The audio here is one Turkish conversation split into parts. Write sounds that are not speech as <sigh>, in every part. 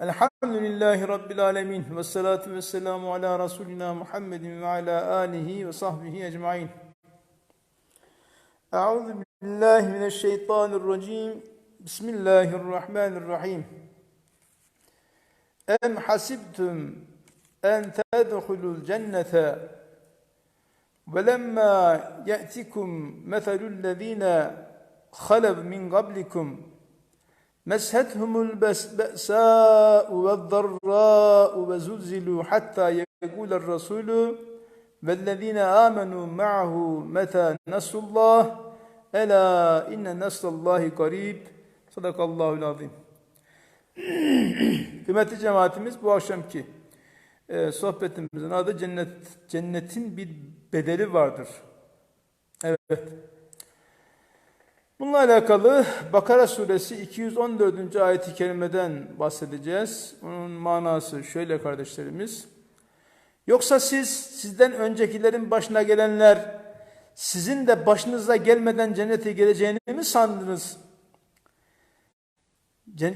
Elhamdülillahi Rabbil alemin ve salatu ve selamu ala Resulina Muhammedin ve ala alihi ve sahbihi ecmain. Euzu billahi mineşşeytanirracim. Bismillahirrahmanirrahim. Em hasibtum en tedhulul cennete ve lemma ye'tikum meselü'llezine halev min qablikum meshethumul besba'sa'u ve zarra'u ve zulzilu hatta yekuler rasulü vellezine amenu ma'ahu meta nasrullah ela inne nasrullahi garib sadakallahul azim <clears throat> Kıymetli cemaatimiz bu akşamki e, sohbetimizin adı cennet cennetin bir bedeli vardır. Evet. Bununla alakalı Bakara suresi 214. ayet-i kerimeden bahsedeceğiz. Bunun manası şöyle kardeşlerimiz. Yoksa siz sizden öncekilerin başına gelenler sizin de başınıza gelmeden cennete gireceğini mi sandınız?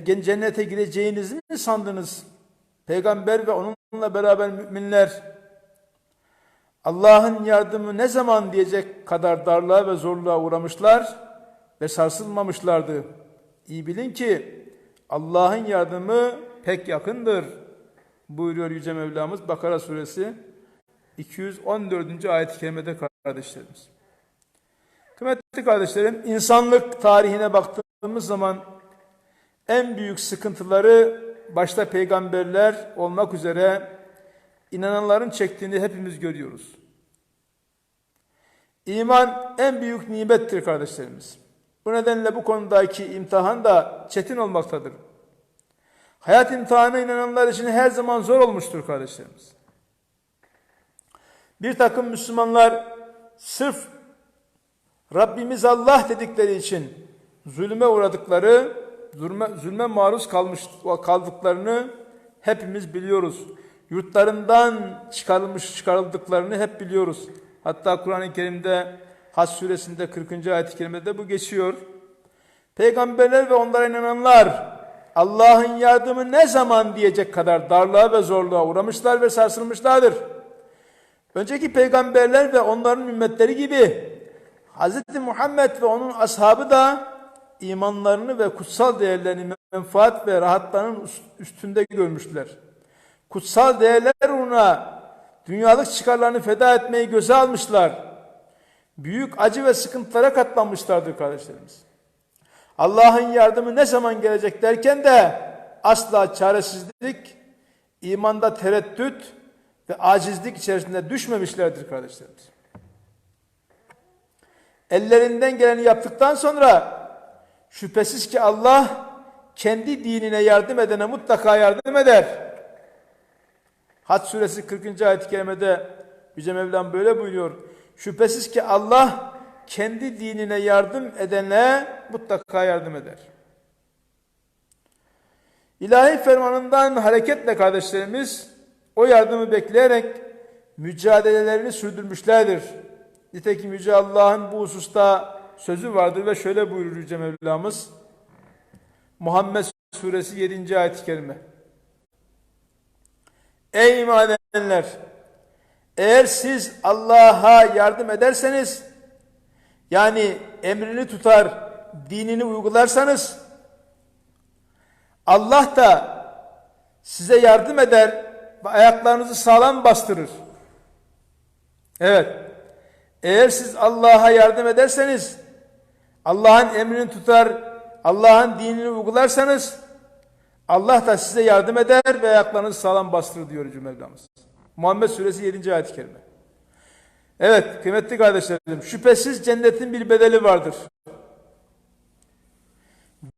Cennete gireceğinizi mi sandınız? Peygamber ve onunla beraber müminler Allah'ın yardımı ne zaman diyecek kadar darlığa ve zorluğa uğramışlar ve sarsılmamışlardı. İyi bilin ki Allah'ın yardımı pek yakındır. Buyuruyor Yüce Mevlamız Bakara suresi 214. ayet-i kerimede kardeşlerimiz. Kıymetli kardeşlerim, insanlık tarihine baktığımız zaman en büyük sıkıntıları başta peygamberler olmak üzere inananların çektiğini hepimiz görüyoruz. İman en büyük nimettir kardeşlerimiz. Bu nedenle bu konudaki imtihan da çetin olmaktadır. Hayat imtihanı inananlar için her zaman zor olmuştur kardeşlerimiz. Bir takım Müslümanlar sırf Rabbimiz Allah dedikleri için zulme uğradıkları, zulme, zulme maruz kalmış kaldıklarını hepimiz biliyoruz. Yurtlarından çıkarılmış çıkarıldıklarını hep biliyoruz. Hatta Kur'an-ı Kerim'de Hac suresinde 40. ayet-i kerimede bu geçiyor. Peygamberler ve onlara inananlar Allah'ın yardımı ne zaman diyecek kadar darlığa ve zorluğa uğramışlar ve sarsılmışlardır. Önceki peygamberler ve onların ümmetleri gibi Hz. Muhammed ve onun ashabı da imanlarını ve kutsal değerlerini menfaat ve rahatlarının üstünde görmüşler. Kutsal değerler uğruna dünyalık çıkarlarını feda etmeyi göze almışlar büyük acı ve sıkıntılara katlanmışlardır kardeşlerimiz. Allah'ın yardımı ne zaman gelecek derken de asla çaresizlik, imanda tereddüt ve acizlik içerisinde düşmemişlerdir kardeşlerimiz. Ellerinden geleni yaptıktan sonra şüphesiz ki Allah kendi dinine yardım edene mutlaka yardım eder. Hac suresi 40. ayet-i kerimede Yüce Mevlam böyle buyuruyor. Şüphesiz ki Allah kendi dinine yardım edene mutlaka yardım eder. İlahi fermanından hareketle kardeşlerimiz o yardımı bekleyerek mücadelelerini sürdürmüşlerdir. Nitekim Yüce Allah'ın bu hususta sözü vardır ve şöyle buyurur Yüce Mevlamız. Muhammed Suresi 7. ayet-i kerime. Ey iman edenler! Eğer siz Allah'a yardım ederseniz yani emrini tutar, dinini uygularsanız Allah da size yardım eder ve ayaklarınızı sağlam bastırır. Evet. Eğer siz Allah'a yardım ederseniz Allah'ın emrini tutar, Allah'ın dinini uygularsanız Allah da size yardım eder ve ayaklarınızı sağlam bastırır diyor Cümlemiz. Muhammed Suresi 7. ayet-i kerime. Evet kıymetli kardeşlerim şüphesiz cennetin bir bedeli vardır.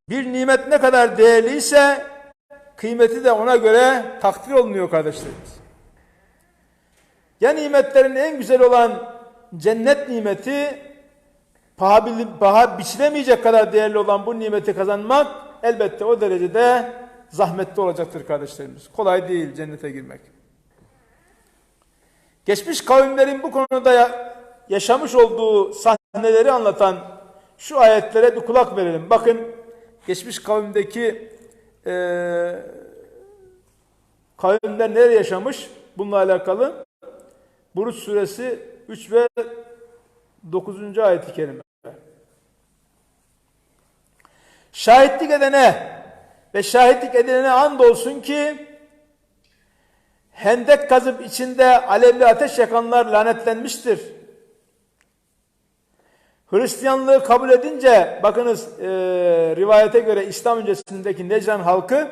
Bir nimet ne kadar değerliyse kıymeti de ona göre takdir olmuyor kardeşlerimiz. Ya nimetlerin en güzel olan cennet nimeti paha, paha biçilemeyecek kadar değerli olan bu nimeti kazanmak elbette o derecede zahmetli olacaktır kardeşlerimiz. Kolay değil cennete girmek. Geçmiş kavimlerin bu konuda yaşamış olduğu sahneleri anlatan şu ayetlere bir kulak verelim. Bakın geçmiş kavimdeki e, Kavimler nereye yaşamış? Bununla alakalı. Buruç suresi 3 ve 9. ayet-i kerime. Şahitlik edene ve şahitlik edilene and olsun ki hendek kazıp içinde alevli ateş yakanlar lanetlenmiştir. Hristiyanlığı kabul edince bakınız e, rivayete göre İslam öncesindeki Necran halkı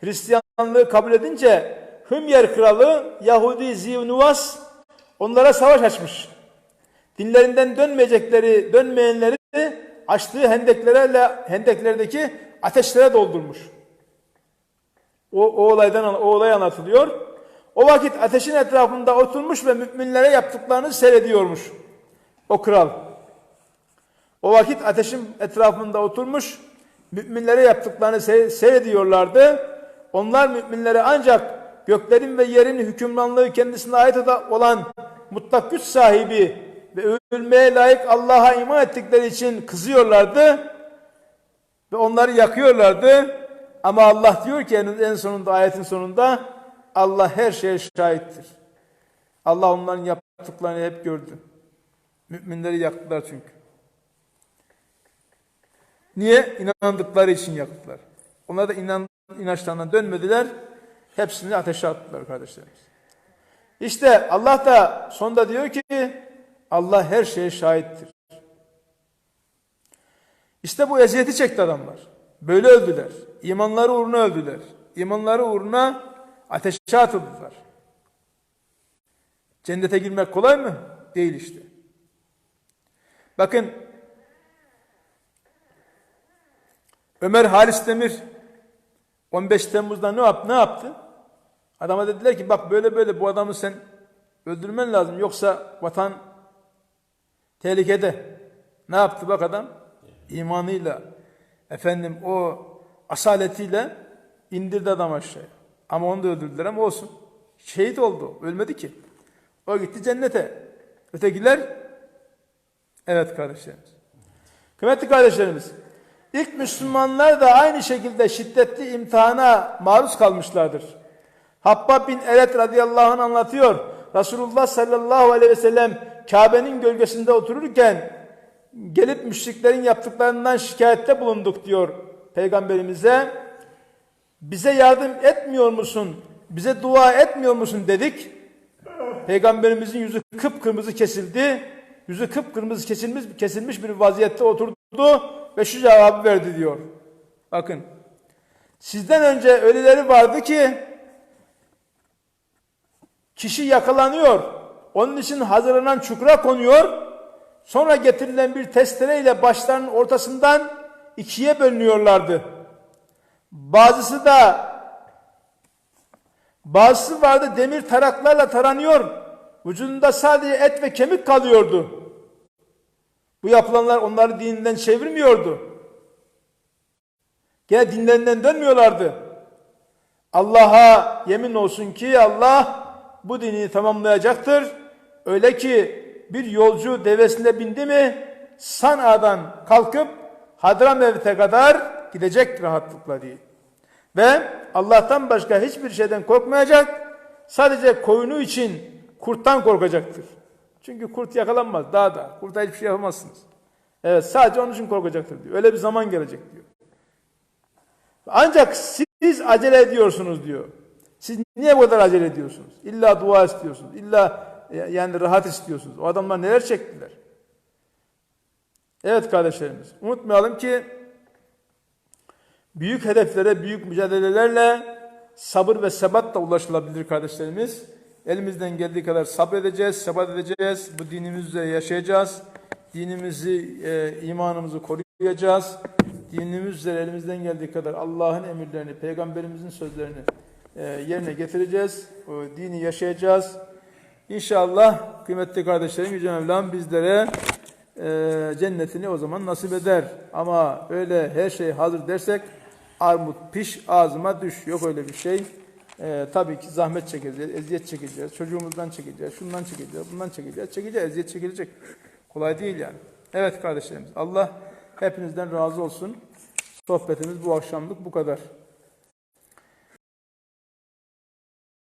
Hristiyanlığı kabul edince Hümyer kralı Yahudi Zivnuvas onlara savaş açmış. Dinlerinden dönmeyecekleri, dönmeyenleri açtığı hendeklerle hendeklerdeki ateşlere doldurmuş. O, o olaydan o olay anlatılıyor. O vakit ateşin etrafında oturmuş ve müminlere yaptıklarını seyrediyormuş. O kral. O vakit ateşin etrafında oturmuş, müminlere yaptıklarını seyrediyorlardı. Onlar müminlere ancak göklerin ve yerin hükümranlığı kendisine ait olan mutlak güç sahibi ve ölmeye layık Allah'a iman ettikleri için kızıyorlardı ve onları yakıyorlardı. Ama Allah diyor ki en sonunda ayetin sonunda Allah her şeye şahittir. Allah onların yaptıklarını hep gördü. Müminleri yaktılar çünkü. Niye? İnandıkları için yaktılar. Onlar da inan, inançlarından dönmediler. Hepsini ateşe attılar kardeşlerimiz. İşte Allah da sonda diyor ki Allah her şeye şahittir. İşte bu eziyeti çekti adamlar. Böyle öldüler. İmanları uğruna öldüler. İmanları uğruna ateşe atıldılar. Cennete girmek kolay mı? Değil işte. Bakın Ömer Halis Demir 15 Temmuz'da ne yaptı? Ne yaptı? Adama dediler ki bak böyle böyle bu adamı sen öldürmen lazım yoksa vatan tehlikede. Ne yaptı bak adam? İmanıyla efendim o asaletiyle indirdi adam aşağıya. Ama onu da öldürdüler ama olsun. Şehit oldu. Ölmedi ki. O gitti cennete. Ötekiler evet kardeşlerimiz. Kıymetli kardeşlerimiz İlk Müslümanlar da aynı şekilde şiddetli imtihana maruz kalmışlardır. Habbab bin Eret radıyallahu anh anlatıyor. Resulullah sallallahu aleyhi ve sellem Kabe'nin gölgesinde otururken gelip müşriklerin yaptıklarından şikayette bulunduk diyor peygamberimize. Bize yardım etmiyor musun? Bize dua etmiyor musun dedik. Peygamberimizin yüzü kıpkırmızı kesildi. Yüzü kıpkırmızı kesilmiş, kesilmiş bir vaziyette oturdu ve şu cevabı verdi diyor. Bakın. Sizden önce öyleleri vardı ki kişi yakalanıyor. Onun için hazırlanan çukura konuyor. Sonra getirilen bir testereyle başlarının ortasından ikiye bölünüyorlardı. Bazısı da bazısı vardı demir taraklarla taranıyor. Vücudunda sadece et ve kemik kalıyordu. Bu yapılanlar onları dininden çevirmiyordu. Gene dinlerinden dönmüyorlardı. Allah'a yemin olsun ki Allah bu dini tamamlayacaktır. Öyle ki bir yolcu devesine bindi mi Sana'dan kalkıp Hadramevt'e kadar gidecek rahatlıkla değil. Ve Allah'tan başka hiçbir şeyden korkmayacak. Sadece koyunu için kurttan korkacaktır. Çünkü kurt yakalanmaz daha da. Kurta hiçbir şey yapamazsınız. Evet sadece onun için korkacaktır diyor. Öyle bir zaman gelecek diyor. Ancak siz acele ediyorsunuz diyor. Siz niye bu kadar acele ediyorsunuz? İlla dua istiyorsunuz. İlla e, yani rahat istiyorsunuz. O adamlar neler çektiler? Evet kardeşlerimiz. Unutmayalım ki büyük hedeflere, büyük mücadelelerle sabır ve sebatla ulaşılabilir kardeşlerimiz. Elimizden geldiği kadar sabredeceğiz, sebat edeceğiz. Bu dinimizle yaşayacağız. Dinimizi, e, imanımızı koruyacağız. Dinimizle elimizden geldiği kadar Allah'ın emirlerini, peygamberimizin sözlerini e, yerine getireceğiz. O dini yaşayacağız. İnşallah kıymetli kardeşlerim Yüce Mevlam bizlere e, cennetini o zaman nasip eder. Ama öyle her şey hazır dersek armut piş ağzıma düş. Yok öyle bir şey. Ee, tabii ki zahmet çekeceğiz, eziyet çekeceğiz, çocuğumuzdan çekeceğiz, şundan çekeceğiz, bundan çekeceğiz, çekeceğiz, eziyet çekilecek. Kolay değil yani. Evet kardeşlerimiz, Allah hepinizden razı olsun. Sohbetimiz bu akşamlık bu kadar.